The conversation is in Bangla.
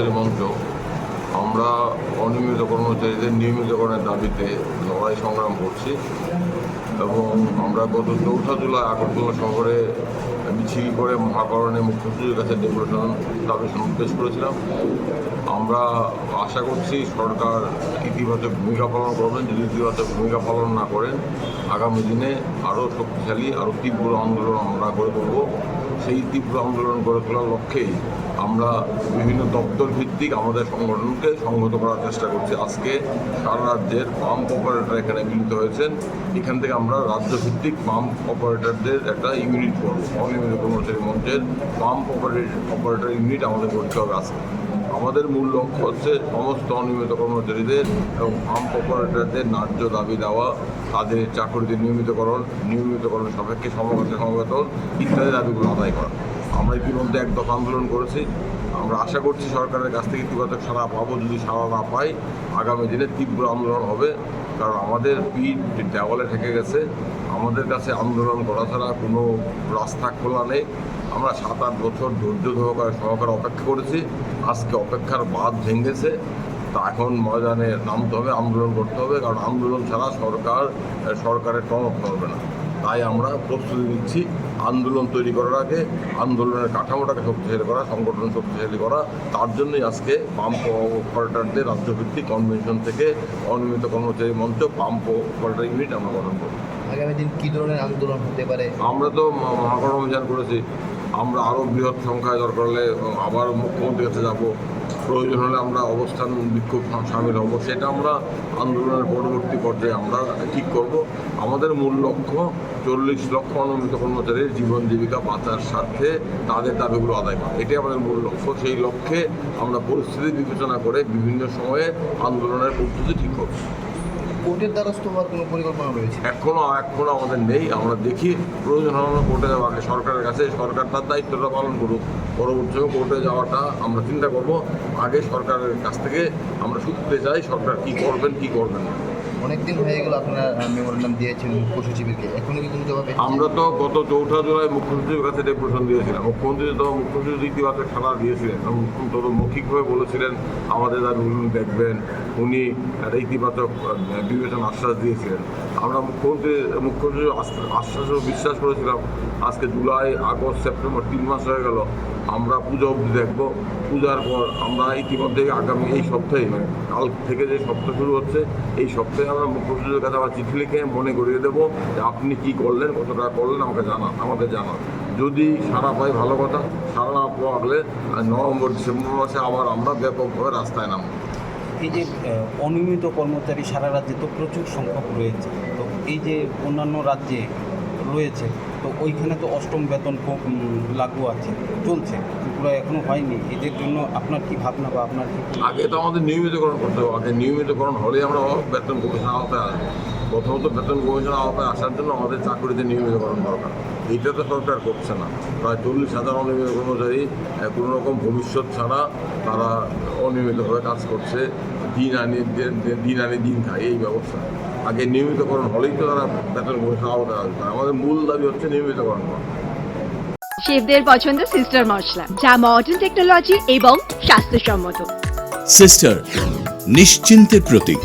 কর্মচারী মঞ্চ। আমরা অনিয়মিত কর্মচারীদের নিয়মিতকরণের দাবিতে লড়াই সংগ্রাম করছি এবং আমরা গত চৌঠা জুলাই আগরতলা শহরে মিছিল করে মহাকরণে মুখ্যমন্ত্রীর কাছে ডেপুটেশন দাবি সমাবেশ করেছিলাম। আমরা আশা করছি সরকার ইতিবাচক ভূমিকা পালন করবেন। যদি ইতিবাচক ভূমিকা পালন না করেন, আগামী দিনে আরও শক্তিশালী, আরও তীব্র আন্দোলন আমরা গড়ে তুলব। সেই তীব্র আন্দোলন গড়ে তোলার লক্ষ্যেই আমরা বিভিন্ন দপ্তর ভিত্তিক আমাদের সংগঠনকে সংহত করার চেষ্টা করছি। আজকে সারা রাজ্যের পাম্প অপারেটর এখানে মিলিত হয়েছেন। এখান থেকে আমরা রাজ্য ভিত্তিক পাম্প অপারেটরদের একটা ইউনিট করব। অনিয়মিত কর্মচারী মঞ্চের পাম্প অপারেটর অপারেটর ইউনিট আমাদের করতে হবে আজকে। আমাদের মূল লক্ষ্য হচ্ছে সমস্ত অনিয়মিত কর্মচারীদের এবং পাম্প অপারেটরদের ন্যায্য দাবি দেওয়া, তাদের চাকরিতে নিয়মিতকরণ নিয়মিতকরণ সাপেক্ষে সমবেতন সমবেতন ইত্যাদি দাবিগুলো আদায় করা। আমরা ইতিমধ্যে এক দফা আন্দোলন করেছি। আমরা আশা করছি সরকারের কাছ থেকে ইতিবাচক সাড়া পাবো। যদি সাড়া না পাই, আগামী দিনে তীব্র আন্দোলন হবে। কারণ আমাদের পিঠ দেওয়ালে ঠেকে গেছে, আমাদের কাছে আন্দোলন করা ছাড়া কোনো রাস্তা খোলা নেই। আমরা সাত আট বছর ধৈর্য সহকারে সহকারে অপেক্ষা করেছি। আজকে অপেক্ষার বাদ ভেঙেছে। তা এখন ময়দানে নামতে হবে, আন্দোলন করতে হবে। কারণ আন্দোলন ছাড়া সরকার, সরকারের টনক নড়বে না। তাই আমরা প্রস্তুতি নিচ্ছি। আন্দোলন তৈরি করার আগে আন্দোলনের কাঠামোটাকে শক্তিশালী করা সংগঠন শক্তিশালী করা। তার জন্যই আজকে পাম্প অপারেটরদের রাজ্যভিত্তিক কনভেনশন থেকে অনিয়মিত কর্মচারী মঞ্চ পাম্প অপারেটর ইউনিট আমরা গঠন করব। আগামী দিন কী ধরনের আন্দোলন হতে পারে? আমরা তো মহাকরণ অভিযান করেছি। আমরা আরও বৃহৎ সংখ্যায় দরকার হলে আবার মুখ্যমন্ত্রীর কাছে যাব। প্রয়োজন হলে আমরা অবস্থান বিক্ষোভ সামিল হব। সেটা আমরা আন্দোলনের পরবর্তী পর্যায়ে আমরা ঠিক করব। আমাদের মূল লক্ষ্য চল্লিশ লক্ষ অনুমিত কর্মচারীর জীবন জীবিকা বাঁচার স্বার্থে তাদের দাবিগুলো আদায় করা। এটাই আমাদের মূল লক্ষ্য। সেই লক্ষ্যে আমরা পরিস্থিতি বিবেচনা করে বিভিন্ন সময়ে আন্দোলনের পদ্ধতি ঠিক করব। কোর্টের দ্বারস্থ হওয়ার কোনো পরিকল্পনা রয়েছে? এখনও এখনও আমাদের নেই। আমরা দেখি প্রয়োজন হলে আমরা কোর্টে যাব। আগে সরকারের কাছে সরকার তার দায়িত্বটা পালন করুক। পরবর্তী কোর্টে যাওয়াটা আমরা চিন্তা করব। আগে সরকারের কাছ থেকে আমরা শুনতে চাই সরকার কি করবেন কি করবেন না। অনেকদিন হয়ে গেল আপনারা মেমোরেন্ডাম দিয়েছেন মুখ্য সচিবকে এখনও কি কোনো জবাব আমরা তো গত চৌঠা জুলাই মুখ্যমন্ত্রীর কাছে ডেপুটেশন দিয়েছিলাম। মুখ্যমন্ত্রী তো মুখ্যমন্ত্রী ইতিবাচক সাড়া দিয়েছিলেন এবং মুখ্যমন্ত্রী তো মৌখিকভাবে বলেছিলেন আমাদের উনি দেখবেন। উনি ইতিবাচক বিবেচনা আশ্বাস দিয়েছিলেন। আমরা মুখ্যমন্ত্রী মুখ্যমন্ত্রী আশ্বাস বিশ্বাস করেছিলাম, আজকে জুলাই, আগস্ট, সেপ্টেম্বর তিন মাস হয়ে গেল, আমরা পুজো অবধি দেখব। পূজার পর আমরা ইতিমধ্যে আগামী এই সপ্তাহে মানে কাল থেকে যে সপ্তাহ শুরু হচ্ছে, এই সপ্তাহে আমরা মুখ্যমন্ত্রীর কাছে আবার চিঠি লিখে মনে করিয়ে দেবো যে আপনি কি করলেন কত টাকা করলেন, আমাকে জানান আমাদের জানান। যদি সারা পাই ভালো কথা, সারা না পাওয়ালে নভেম্বর, ডিসেম্বর মাসে আবার আমরা ব্যাপকভাবে রাস্তায় নামবো। এই যে অনিয়মিত কর্মচারী সারা রাজ্যে তো প্রচুর সংখ্যক রয়েছে। তো এই যে অন্যান্য রাজ্যে রয়েছে, তো ওইখানে তো অষ্টম বেতন লাগু আছে, চলছে ত্রিপুরা এখনও হয়নি। এদের জন্য আপনার কি ভাবনা বা আপনার কি আগে তো আমাদের নিয়মিতকরণ করতে হবে আগে নিয়মিতকরণ হলে আমরা বেতন আওতায় আসব প্রথমত বেতন কমিশন আওতায় আসার জন্য আমাদের চাকরিতে নিয়মিতকরণ দরকার। এইটা তো সরকার করছে না। প্রায় চল্লিশ হাজার অনিয়মিত কর্মচারী কোনো রকম ভবিষ্যৎ ছাড়া তারা অনিয়মিতভাবে কাজ করছে। দিন আনি দিন- দিন আনি দিন খায় এই ব্যবস্থা। আগে নিয়মিতকরণ হলেই তো তারা বেতন কমিশন আওতায় আসবে। আমাদের মূল দাবি হচ্ছে নিয়মিতকরণ করা। শেফদের পছন্দ সিস্টার মশলা যা মডার্ন টেকনোলজি এবং স্বাস্থ্যসম্মত। সিস্টার নিশ্চিন্তের প্রতীক।